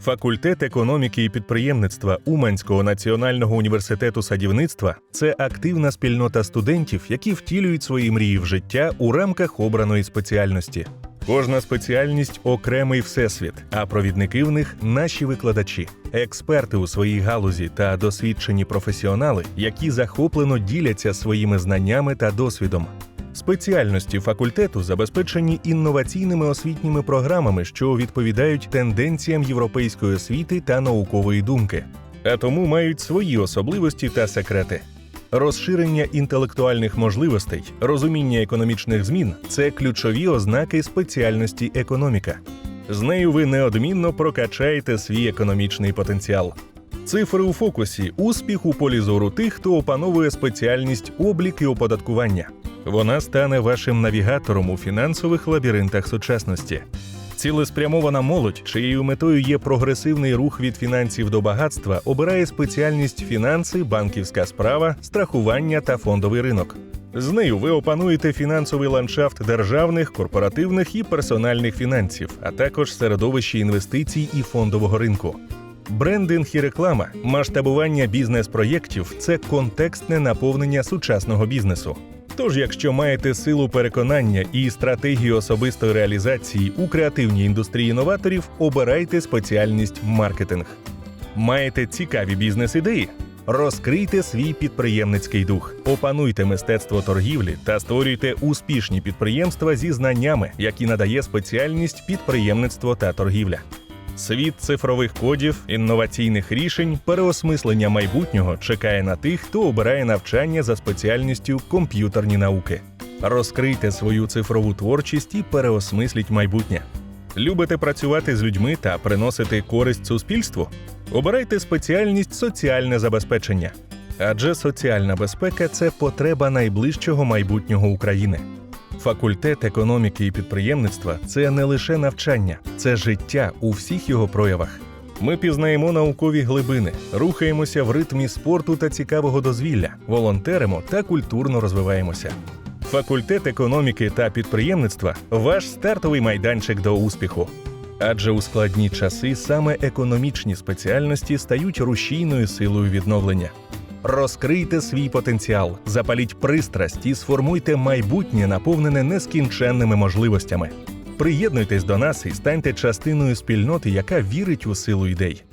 Факультет економіки і підприємництва Уманського національного університету садівництва це активна спільнота студентів, які втілюють свої мрії в життя у рамках обраної спеціальності. Кожна спеціальність окремий всесвіт, а провідники в них наші викладачі, експерти у своїй галузі та досвідчені професіонали, які захоплено діляться своїми знаннями та досвідом. Спеціальності факультету забезпечені інноваційними освітніми програмами, що відповідають тенденціям європейської освіти та наукової думки, а тому мають свої особливості та секрети. Розширення інтелектуальних можливостей, розуміння економічних змін це ключові ознаки спеціальності економіка. З нею ви неодмінно прокачаєте свій економічний потенціал. Цифри у фокусі успіх у полі зору тих, хто опановує спеціальність облік і оподаткування. Вона стане вашим навігатором у фінансових лабіринтах сучасності. Цілеспрямована молодь, чиєю метою є прогресивний рух від фінансів до багатства, обирає спеціальність фінанси, банківська справа, страхування та фондовий ринок. З нею ви опануєте фінансовий ландшафт державних, корпоративних і персональних фінансів, а також середовище інвестицій і фондового ринку. Брендинг і реклама, масштабування бізнес-проєктів це контекстне наповнення сучасного бізнесу. Тож, якщо маєте силу переконання і стратегію особистої реалізації у креативній індустрії новаторів, обирайте спеціальність маркетинг. Маєте цікаві бізнес-ідеї? Розкрийте свій підприємницький дух, опануйте мистецтво торгівлі та створюйте успішні підприємства зі знаннями, які надає спеціальність підприємництво та торгівля. Світ цифрових кодів, інноваційних рішень, переосмислення майбутнього чекає на тих, хто обирає навчання за спеціальністю комп'ютерні науки. Розкрийте свою цифрову творчість і переосмисліть майбутнє. Любите працювати з людьми та приносити користь суспільству? Обирайте спеціальність соціальне забезпечення. Адже соціальна безпека це потреба найближчого майбутнього України. Факультет економіки і підприємництва це не лише навчання, це життя у всіх його проявах. Ми пізнаємо наукові глибини, рухаємося в ритмі спорту та цікавого дозвілля, волонтеримо та культурно розвиваємося. Факультет економіки та підприємництва ваш стартовий майданчик до успіху. Адже у складні часи саме економічні спеціальності стають рушійною силою відновлення. Розкрийте свій потенціал, запаліть пристрасть і сформуйте майбутнє, наповнене нескінченними можливостями. Приєднуйтесь до нас і станьте частиною спільноти, яка вірить у силу ідей.